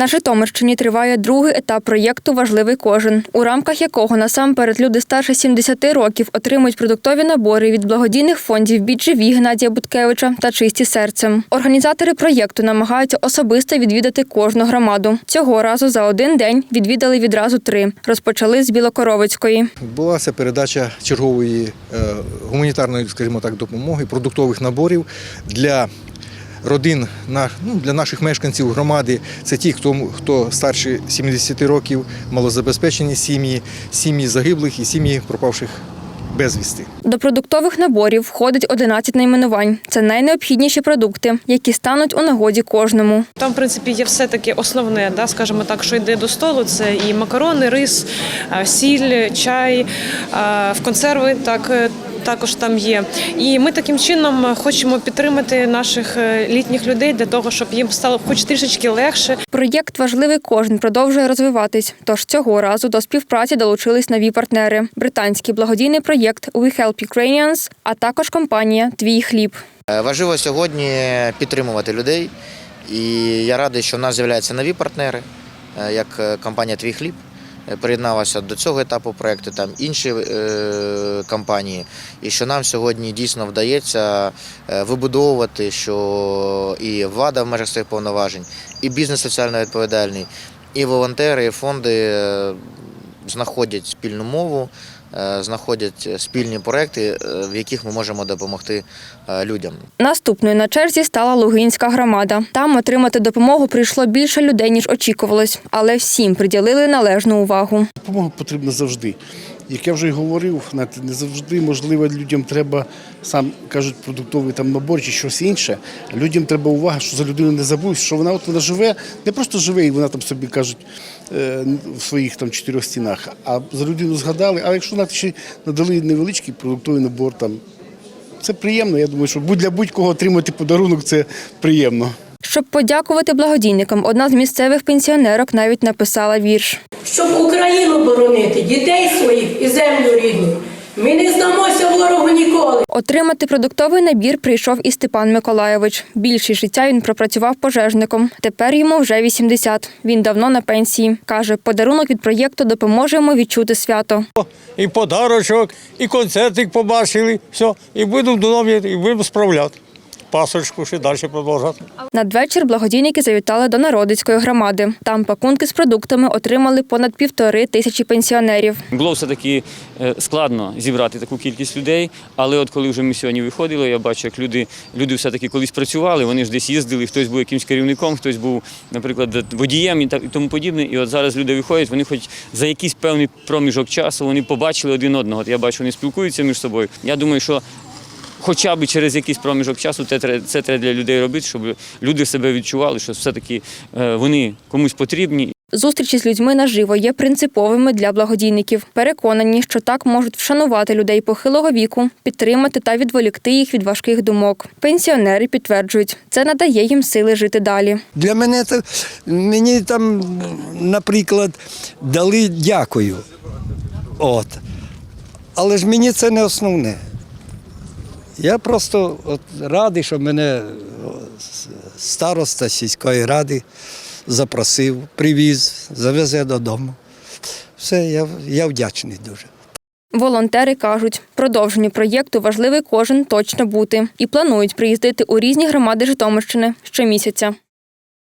На Житомирщині триває другий етап проєкту Важливий кожен, у рамках якого насамперед люди старше 70 років отримують продуктові набори від благодійних фондів «Біджеві» Геннадія Буткевича та Чисті серцем. Організатори проєкту намагаються особисто відвідати кожну громаду. Цього разу за один день відвідали відразу три. Розпочали з Білокоровицької. Відбулася передача чергової е, гуманітарної, скажімо так, допомоги, продуктових наборів для родин, на- ну, для наших мешканців громади. Це ті, хто, хто старше 70 років, малозабезпечені сім'ї, сім'ї загиблих і сім'ї пропавших безвісти. До продуктових наборів входить 11 найменувань. Це найнеобхідніші продукти, які стануть у нагоді кожному. Там, в принципі, є все таки основне, да, скажімо так, що йде до столу. Це і макарони, рис, сіль, чай, в консерви так. Е, Також там є, і ми таким чином хочемо підтримати наших е, літніх людей для того, щоб їм стало хоч трішечки легше. Проєкт важливий кожен продовжує розвиватись. Тож цього разу до співпраці долучились нові партнери: британський благодійний проєкт We Help Ukrainians, а також компанія Твій хліб. Е, Важливо сьогодні підтримувати людей, і я радий, що в нас з'являються нові партнери, е, як е, компанія Твій хліб. Е, Приєдналася до цього етапу проєкту, там інші е, компанії, і що нам сьогодні дійсно вдається е, вибудовувати, що і влада в межах своїх повноважень, і бізнес соціально відповідальний, і волонтери, і фонди знаходять спільну мову, знаходять спільні проекти, е, в яких ми можемо допомогти е, людям. Наступною на черзі стала Лугинська громада. Там отримати допомогу прийшло більше людей ніж очікувалось, але всім приділили належну увагу. Допомога потрібна завжди. Як я вже й говорив, не завжди можливо людям треба сам кажуть продуктовий там набор чи щось інше. Людям треба увага, що за людину не забудь, що вона от вона живе, не просто живе, і вона там собі кажуть е, в своїх там чотирьох стінах, а за людину згадали. А якщо навіть ще надали невеличкий продуктовий набор, там це приємно. Я думаю, що будь- для будь-кого отримати подарунок це приємно. Щоб подякувати благодійникам, одна з місцевих пенсіонерок навіть написала вірш. щоб Україну боронити, дітей своїх і землю рідну. Ми не здамося ворогу ніколи. Отримати продуктовий набір прийшов і Степан Миколайович. Більшість життя він пропрацював пожежником. Тепер йому вже 80. Він давно на пенсії. Каже, подарунок від проєкту допоможе йому відчути свято. і подарочок, і концертик побачили, все, і будемо домовляти, і будемо справляти. Пасочку ще далі продовжувати. Надвечір благодійники завітали до Народицької громади. Там пакунки з продуктами отримали понад півтори тисячі пенсіонерів. Було все-таки е, складно зібрати таку кількість людей, але от коли вже ми сьогодні виходили, я бачу, як люди, люди все-таки колись працювали, вони ж десь їздили, хтось був якимсь керівником, хтось був, наприклад, водієм і і тому подібне. І от зараз люди виходять, вони хоч за якийсь певний проміжок часу вони побачили один одного. От я бачу, вони спілкуються між собою. Я думаю, що хоча б через якийсь проміжок часу це треба, треба для людей робити, щоб люди себе відчували, що все-таки е, вони комусь потрібні. Зустрічі з людьми наживо є принциповими для благодійників. Переконані, що так можуть вшанувати людей похилого віку, підтримати та відволікти їх від важких думок. Пенсіонери підтверджують, це надає їм сили жити далі. Для мене це мені там, наприклад, дали дякую. От. Але ж мені це не основне. Я просто от радий, що мене староста сільської ради запросив, привіз, завезе додому. Все, я, я вдячний дуже. Волонтери кажуть, продовженню проєкту важливий кожен точно бути і планують приїздити у різні громади Житомирщини щомісяця.